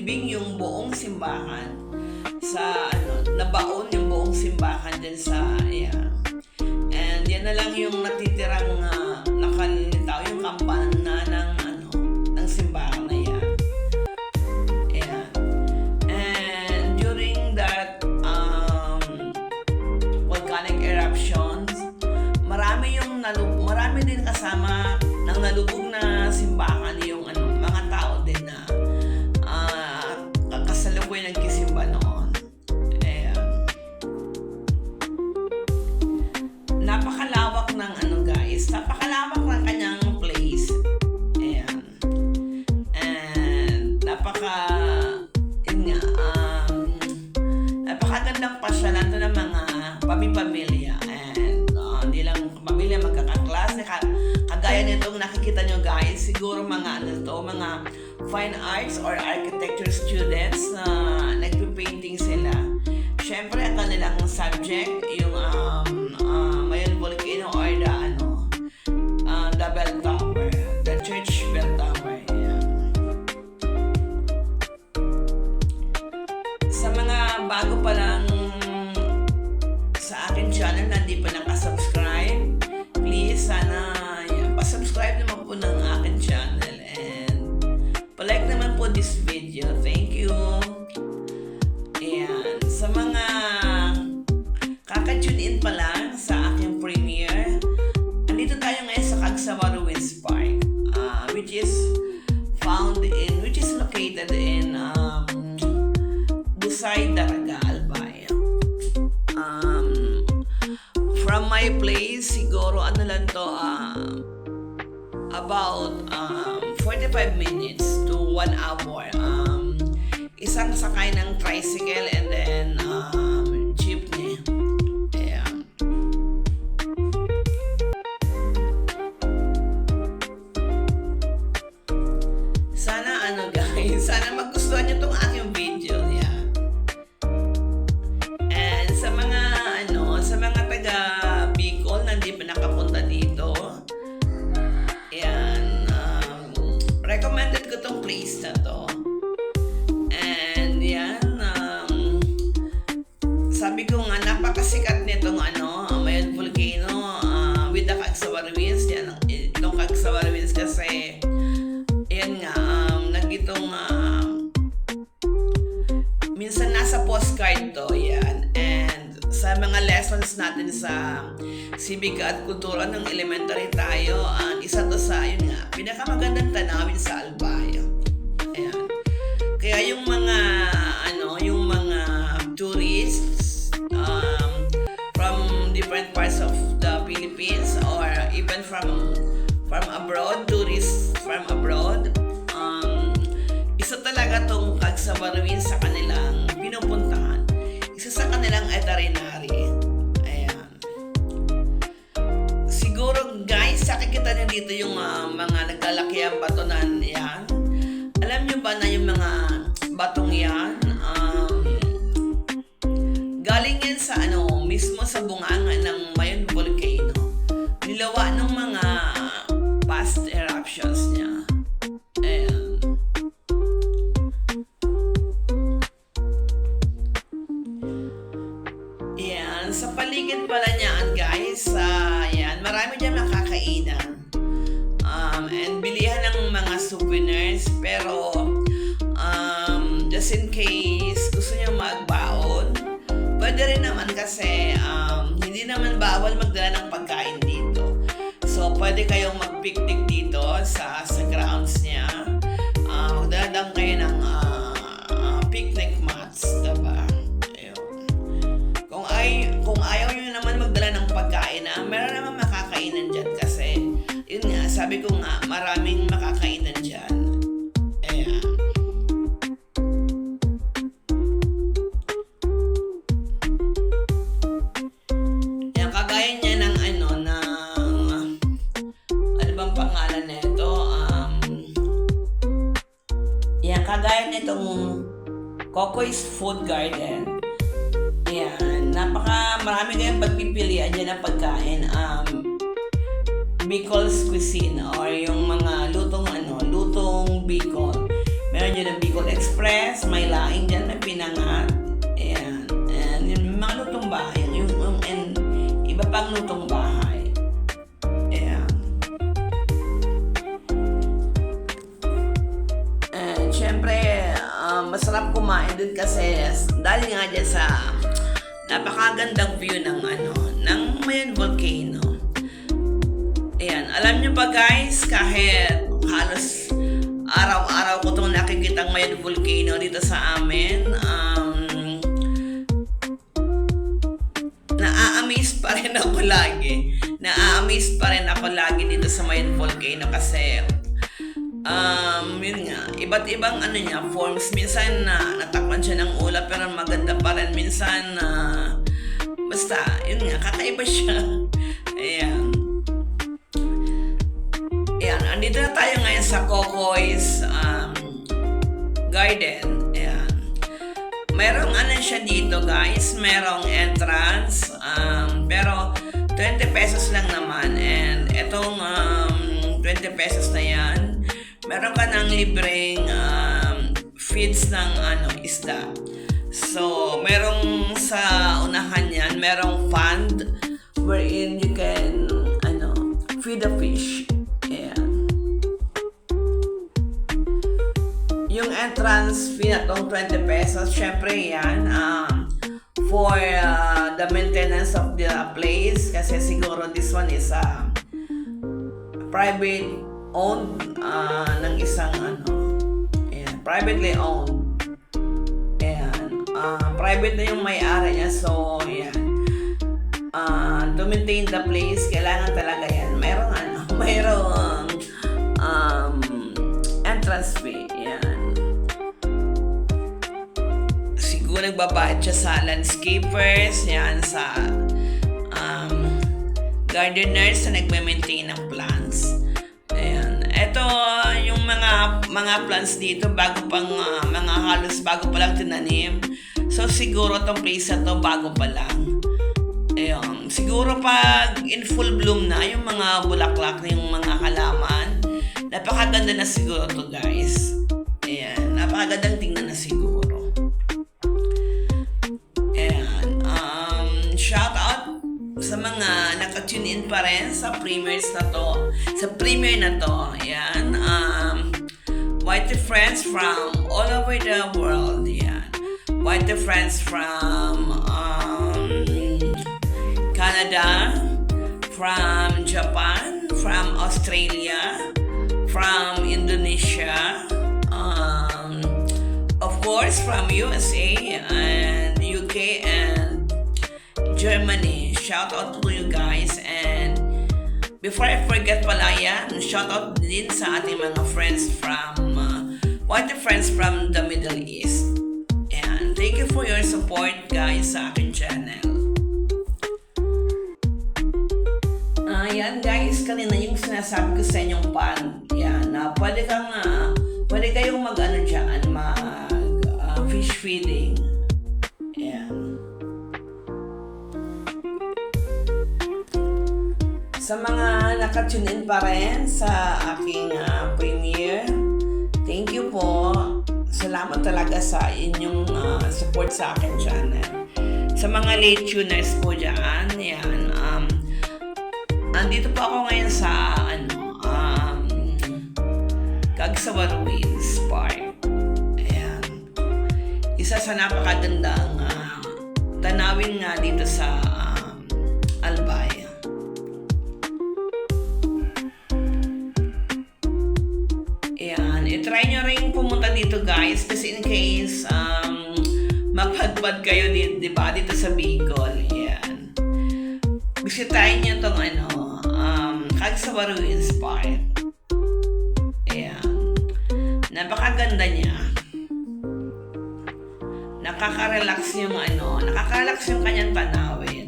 nalibing yung buong simbahan sa ano nabaon yung buong simbahan din sa ayan. And yan na lang yung natitirang uh, siguro mga ano to mga fine arts or architecture students na nagpe-painting sila syempre ang kanilang subject yung um, uh, Mayon Volcano or the ano uh, the bell tower the church bell tower yeah. sa mga bago pa Busay, Daraga, Albay. Um, from my place, siguro ano lang to, um, about um, 45 minutes to 1 hour. Um, isang sakay ng tricycle and then um, natin sa sibika at kultura ng elementary tayo, ang isa to sa, yun nga, pinakamagandang tanawin sa Albay. Ayan. Kaya yung mga, ano, yung mga tourists um, from different parts of the Philippines or even from from abroad, tourists from abroad, um, isa talaga tong Cagsawa Ruins sa kanilang pinupuntahan. Isa sa kanilang itinerary. Dito yung ah, mga naglalaki ang bato na yan. Alam niyo ba na yung mga batong yan, um, galing yan sa ano, mismo sa bunganga ng Mayon Volcano. Nilawa ng mga past eruptions niya. Ayan. Yan, sa paligid pala just in case gusto niyo magbaon, pwede rin naman kasi um, hindi naman bawal magdala ng pagkain dito. So, pwede kayong mag-picnic dito sa, sa grounds niya. Ah, magdala lang kayo ng ah, ah, picnic mats, diba? Ayun. Kung, ay, kung ayaw nyo naman magdala ng pagkain, ah, meron naman makakainan dyan kasi, yun nga, sabi ko nga, maraming makakainan dyan. Coco's Food Garden. Yan, napaka marami kayong pagpipilian dyan ng pagkain. Um, Bicol's Cuisine or yung mga lutong ano, lutong Bicol. Meron dyan ng Bicol Express, may laing dyan, may pinangat. Ayan. And yung mga lutong bahay, yung, yung and iba pang lutong bahay. Masarap kumain dun kasi dahil nga dyan sa napakagandang view ng ano, ng Mayon Volcano. Ayan, alam nyo ba guys, kahit halos araw-araw ko itong nakikita Mayon Volcano dito sa amin, um, na-amaze pa rin ako lagi. Na-amaze pa rin ako lagi dito sa Mayon Volcano kasi um, yun nga, iba't ibang ano niya, forms. Minsan na natakpan siya ng ulap pero maganda pa rin. Minsan na basta, yun nga, kakaiba siya. Ayan. Ayan, andito na tayo ngayon sa Coco's um, Garden. Ayan. Merong ano siya dito guys, merong entrance, um, pero 20 pesos lang naman and etong um, 20 pesos na yan, meron ka ng libreng um, feeds ng ano, isda. So, merong sa unahan yan, merong fund wherein you can ano, feed the fish. Ayan. Yung entrance fee na tong 20 pesos, syempre yan, um, for uh, the maintenance of the place, kasi siguro this one is uh, private owned uh, ng isang ano, ayan, privately owned. Ayan, uh, private na yung may-ari niya, so ayan. Uh, to maintain the place, kailangan talaga yan. Mayroong ano, mayroong um, entrance fee. Yan. Siguro nagbabayad siya sa landscapers, yan, sa um, gardeners na nagme-maintain ng plants. Ito, yung mga mga plants dito, bago pang, ah, mga halos bago pa lang tinanim. So, siguro tong place to, bago pa lang. Ayun. Siguro pag in full bloom na yung mga bulaklak na yung mga halaman, napakaganda na siguro to guys. Ayan. Napakagandang tingnan na siguro. Pa rin sa premieres na to. Sa premiere na to. Ayan. Um, White friends from all over the world. Ayan. White friends from um, Canada, from Japan, from Australia, from Indonesia, um, of course from USA and UK and Germany. Shout out to you guys before I forget pala yan, shout out din sa ating mga friends from uh, what the friends from the Middle East. And thank you for your support guys sa aking channel. Ayan guys, kanina yung sinasabi ko sa inyong pan. Yan, na pwede kang, ah, pwede kayong mag ano dyan, mag ah, fish feeding. Sa mga nakatune in pa rin sa aking ah, premiere, thank you po. Salamat talaga sa inyong ah, support sa akin channel. Sa mga late tuners po dyan, yan, um, andito po ako ngayon sa, ano, um, Kagsawa Ruins Park. Ayan. Isa sa napakagandang ah, tanawin nga dito sa dito guys kasi in case um, mapadpad kayo dito, di ba, dito sa Bicol. Yan. Bisitahin niyo tong ano, um, Kagsawa Ruins Park. Ayan. Napakaganda niya. Nakaka-relax yung ano, nakaka-relax yung kanyang tanawin.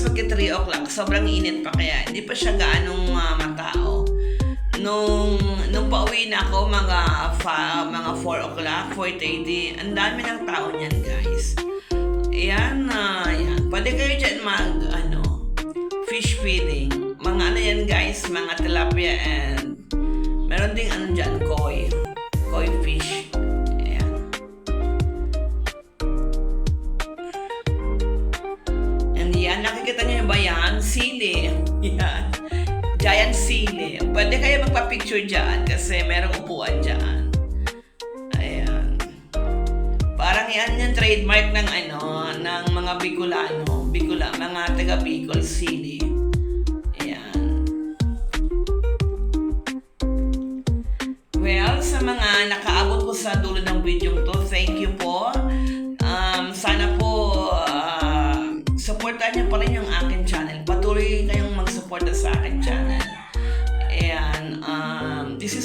2.30, halos magki 3 o'clock. Sobrang init pa kaya hindi pa siya gaanong ah, matao. Nung, nung pauwi na ako, mga, fa, mga 4 o'clock, 4.30, ang dami ng tao niyan guys. Yan, na yan. Pwede kayo dyan mag, ano, fish feeding. Mga ano yan guys, mga tilapia and meron ding ano dyan, koi. Koi fish. Nakikita niyo ba yan? Sili. Yan. Giant sili. Pwede kayo magpa-picture dyan kasi merong upuan dyan. Ayan. Parang yan yung trademark ng ano, ng mga Bicolano. Bicol, mga taga Bicol sili. Ayan. Well, sa mga nakaabot po sa dulo ng video to, thank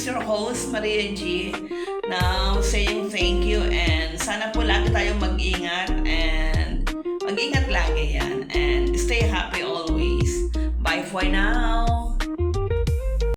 your host, Maria G. Now, saying thank you and sana po lagi tayong mag-ingat and mag-ingat lagi yan. And stay happy always. Bye for now.